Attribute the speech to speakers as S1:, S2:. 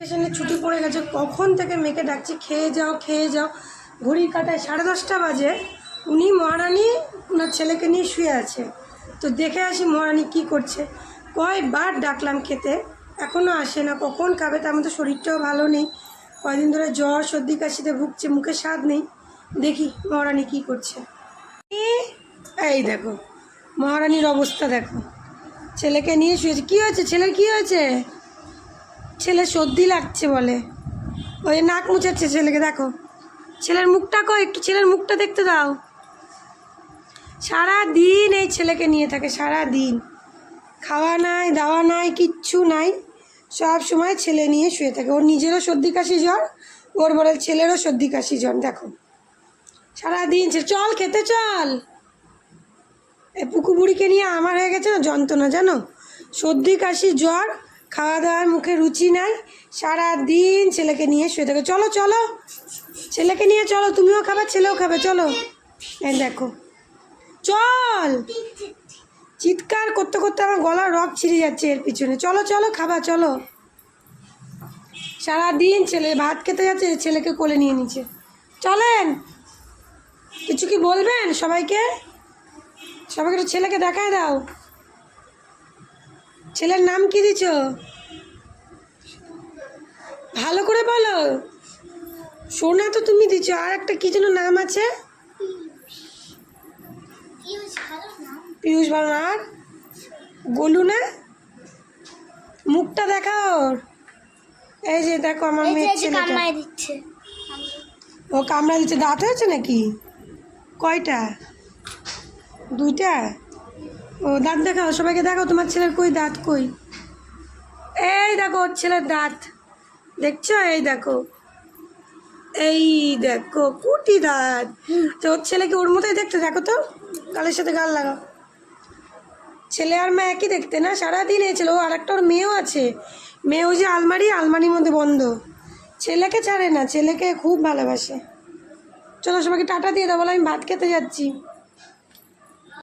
S1: স্টেশনে ছুটি পড়ে গেছে, কখন থেকে মেয়েকে ডাকছি, খেয়ে যাও খেয়ে যাও। ঘড়ির কাটায় সাড়ে দশটা বাজে, উনি মহারানী, ওনার ছেলেকে নিয়ে শুয়ে আছে। তো দেখে আসি মহারানী কি করছে। কয়বার ডাকলাম খেতে এখনও আসে না, কখন খাবে তার মধ্যে শরীরটাও ভালো নেই। কয়দিন ধরে জ্বর, সর্দি, কাশিতে ভুগছে, মুখে স্বাদ নেই। দেখি মহারানী কি করছে। এই দেখো, মহারানীর অবস্থা দেখো। ছেলেকে নিয়ে শুয়েছে, কী হয়েছে? ছেলের কী হয়েছে? ছেলে সর্দি লাগছে বলে। ওই নাক মুছাচ্ছে ছেলেকে, দেখো। ছেলের মুখটা কো একটু ছেলের মুখটা দেখতে দাও। সারা দিন এই ছেলেকে নিয়ে থাকে, সারা দিন। খাওয়া নাই, দাওয়া নাই, কিচ্ছু নাই। সব সময় ছেলে নিয়ে শুয়ে থাকে। ওর নিজেরও সর্দি কাশি জ্বর, ওর বলে ছেলেরও সর্দি কাশি জ্বর, দেখো। সারা দিন ছে- চল খেতে চল। এই পুকু বুড়িকে নিয়ে আমার হয়ে গেছে না যন্ত্রণা, জানো? সর্দি কাশি জ্বর খাওয়া দাওয়ার মুখে রুচি নাই সারা দিন ছেলেকে নিয়ে শুয়ে থাকে। চলো চলো, ছেলেকে নিয়ে চলো, তুমিও খাবে, ছেলেও খাবে, চলো। এই দেখো, চল। চিৎকার করতে করতে আমার গলার রক ছিঁড়ে যাচ্ছে এর পিছনে। চলো চলো, খাবা, চলো। সারা দিন ছেলে, ভাত খেতে যাচ্ছে, ছেলেকে কোলে নিয়ে নিচ্ছে। চলেন। কিছু কি বলবেন সবাইকে? সবাইকে ছেলেকে দেখায় দাও। ছেলের নাম কি দিছ? ভালো করে বলো। সোনা তো তুমি দিছ আর একটা কি যেন নাম আছে? পিয়ুষ ভালো আর? গোলু না? মুখটা দেখাও ওর। এই যে দেখো আমার মেয়ের ছেলেটা। ও কামড়া দিচ্ছে। দাঁত হয়েছে নাকি? কয়টা? দুইটা? ও, দাঁত দেখাও, সবাইকে দেখাও, তোমার ছেলের কই দাঁত কই? এই দেখো, ওর ছেলের দাঁত। দেখছ? এই দেখো। এই দেখো, কুটি দাঁত। তো ওর ছেলেকে ওর মতোই দেখতে, দেখো তো। গালের সাথে গাল লাগাও। ছেলে আর মেয়ে একই দেখতে না? সারাদিন এই ছেলে, ও আর একটা ওর মেয়েও আছে। মেয়ে ওই যে আলমারি, আলমারির মধ্যে বন্ধ। ছেলেকে ছাড়ে না, ছেলেকে খুব ভালোবাসে। চলো সবাইকে টাটা দিয়ে দাও আমি ভাত খেতে যাচ্ছি।